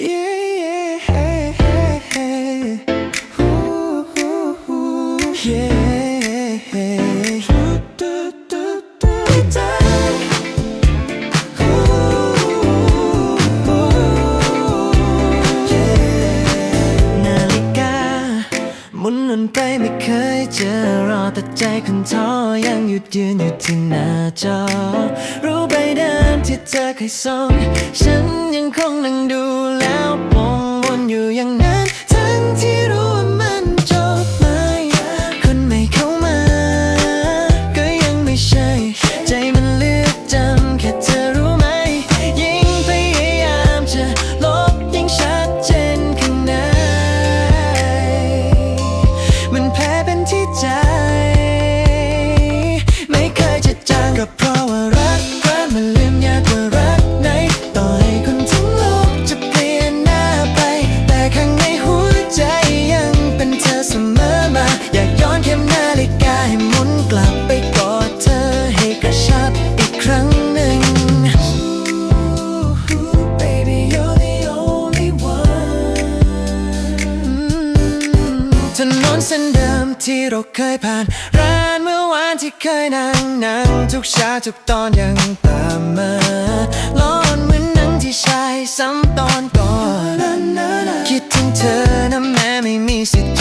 Yeah, Ooh, ooh, ooh, yeah. Do, do, do, do. Ooh, yeah. นาฬิกาหมุนวนไปไม่เคยเจอรอแต่ใจคนท้อยังหยุดยืนอยู่ที่หน้าจอ รู้ใบเดินที่เธอเคยส่ง ฉันยังคงนั่งดู ที่เราเคยผ่าน ร้านเมื่อวานที่เคยนั่งนั่งทุกเช้าทุกตอนยังตามมาร้อนเหมือนหนังที่ชายซ้ำตอนก่อน คิดถึงเธอนะแม้ไม่มีสิทธิ์